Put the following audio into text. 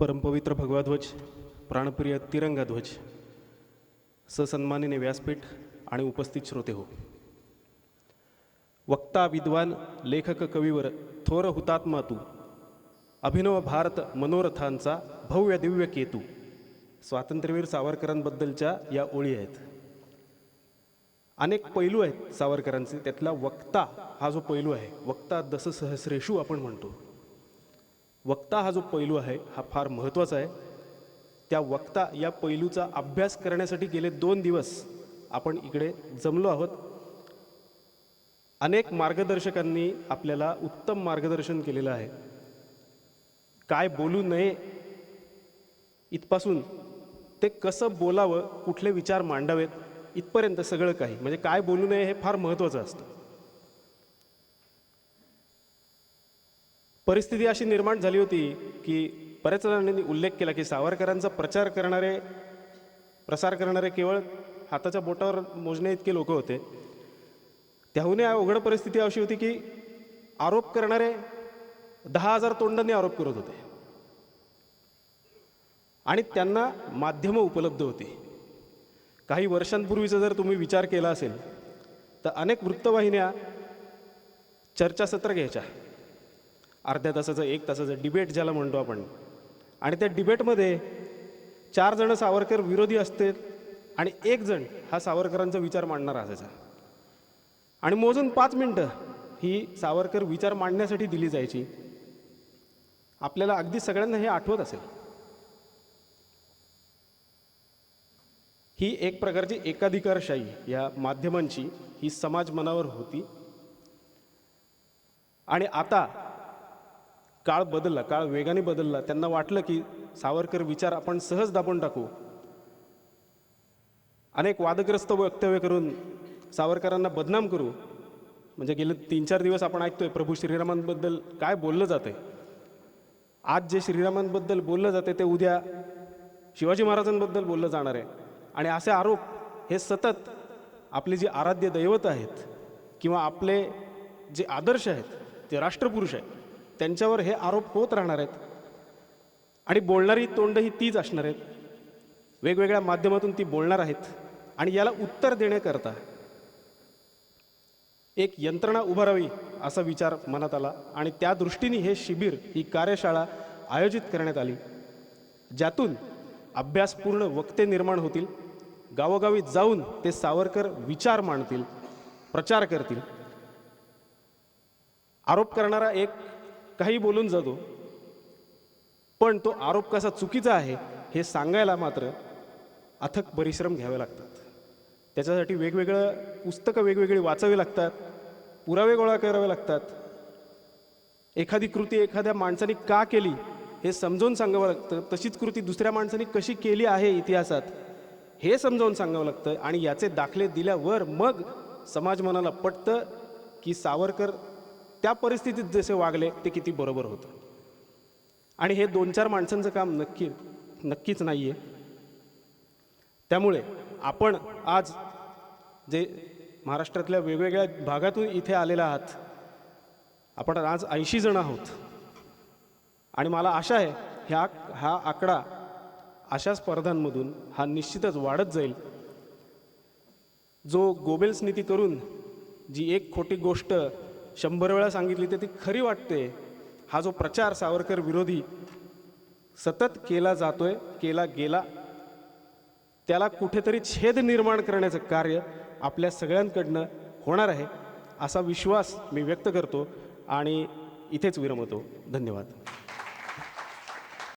परमपवित्र भगवाध्वज प्राणप्रिय तिरंगा ध्वज ससन्मानिने व्यासपीठ आणि उपस्थित श्रोते हो. वक्ता विद्वान लेखक कवीवर थोर हुतात्मा तू अभिनव भारत मनोरथांचा भव्य दिव्य केतू स्वातंत्र्यवीर सावरकरांबद्दलच्या या ओळी आहेत. अनेक पैलू आहेत सावरकरांचे त्यातला वक्ता हा जो पैलू आहे वक्ता दससहस्रेषू आपण म्हणतो. वक्ता हा जो पैलू आहे हा फार महत्त्वाचा आहे. त्या वक्ता या पैलूचा अभ्यास करण्यासाठी गेले दोन दिवस आपण इकडे जमलो आहोत. अनेक मार्गदर्शकांनी आपल्याला उत्तम मार्गदर्शन केलेलं आहे. काय बोलू नये इथपासून ते कसं बोलावं कुठले विचार मांडावेत इथपर्यंत सगळं काही. म्हणजे काय बोलू नये हे फार महत्त्वाचं असतं. परिस्थिती अशी निर्माण झाली होती की बऱ्याच जणांनी उल्लेख केला की सावरकरांचा प्रचार करणारे प्रसार करणारे केवळ हाताच्या बोटावर मोजणे इतके लोक होते. त्याहूनही अवघड परिस्थिती अशी होती की आरोप करणारे दहा हजार तोंडांनी आरोप करत होते. आणि त्यांना माध्यमं उपलब्ध होती. काही वर्षांपूर्वीचा जर तुम्ही विचार केला असेल तर अनेक वृत्तवाहिन्या चर्चासत्र घ्यायच्या. अर्ध्या तासाचं एक तासाचं डिबेट ज्याला म्हणतो आपण. आणि त्या डिबेटमध्ये चार जण सावरकर विरोधी असते आणि एक जण हा सावरकरांचा विचार मांडणारा असायचा. आणि मोजून पाच मिनटं ही सावरकर विचार मांडण्यासाठी दिली जायची. आपल्याला अगदी सगळ्यांना हे आठवत असेल. ही एक प्रकारची एकाधिकारशाही या माध्यमांची ही समाज मनावर होती. आणि आता काळ बदलला काळ वेगाने बदलला. त्यांना वाटलं की सावरकर विचार आपण सहज दाबून टाकू. अनेक वादग्रस्त वक्तव्य करून सावरकरांना बदनाम करू. म्हणजे गेले तीन चार दिवस आपण ऐकतोय प्रभू श्रीरामांबद्दल काय बोललं जातंय? आज जे श्रीरामांबद्दल बोललं जाते ते उद्या शिवाजी महाराजांबद्दल बोललं जाणार आहे. आणि असे आरोप हे सतत आपले जे आराध्य दैवत आहेत किंवा आपले जे आदर्श आहेत ते राष्ट्रपुरुष आहेत. त्यांच्यावर हे आरोप होत राहणार आहेत. आणि बोलणारी तोंड ही तीच असणार आहेत. वेगवेगळ्या माध्यमातून ती बोलणार आहेत. आणि याला उत्तर देण्याकरता एक यंत्रणा उभारावी असा विचार मनात आला. आणि त्या दृष्टीने हे शिबिर ही कार्यशाळा आयोजित करण्यात आली. ज्यातून अभ्यासपूर्ण वक्ते निर्माण होतील. गावोगावी जाऊन ते सावरकर विचार मांडतील प्रचार करतील. आरोप करणारा एक काही बोलून जातो. पण तो आरोप कसा चुकीचा आहे हे सांगायला मात्र अथक परिश्रम घ्यावे लागतात. त्याच्यासाठी वेगवेगळं पुस्तकं वेगवेगळी वाचावी लागतात पुरावे गोळा करावे लागतात. एखादी कृती एखाद्या माणसाने का केली हे समजावून सांगावं लागतं. तशीच कृती दुसऱ्या माणसाने कशी केली आहे इतिहासात हे समजावून सांगावं लागतं. आणि याचे दाखले दिल्यावर मग समाज मनाला पटतं की सावरकर त्या परिस्थितीत जसे वागले ते किती बरोबर होतं. आणि हे दोन चार माणसांचं काम नक्की नक्कीच नाही आहे त्यामुळे आपण आज जे महाराष्ट्रातल्या वेगवेगळ्या भागातून इथे आलेला आहात आपण आज ऐंशी जण आहोत. आणि मला आशा आहे ह्या हा आकडा अशा स्पर्धांमधून हा निश्चितच वाढत जाईल. जो गोबेल्स नीती करून जी एक खोटी गोष्ट शंभर वेळा सांगितली तर ती खरी वाटते. हा जो प्रचार सावरकर विरोधी सतत केला जातोय केला गेला त्याला कुठेतरी छेद निर्माण करण्याचं कार्य आपल्या सगळ्यांकडनं होणार आहे असा विश्वास मी व्यक्त करतो आणि इथेच विरमतो. धन्यवाद.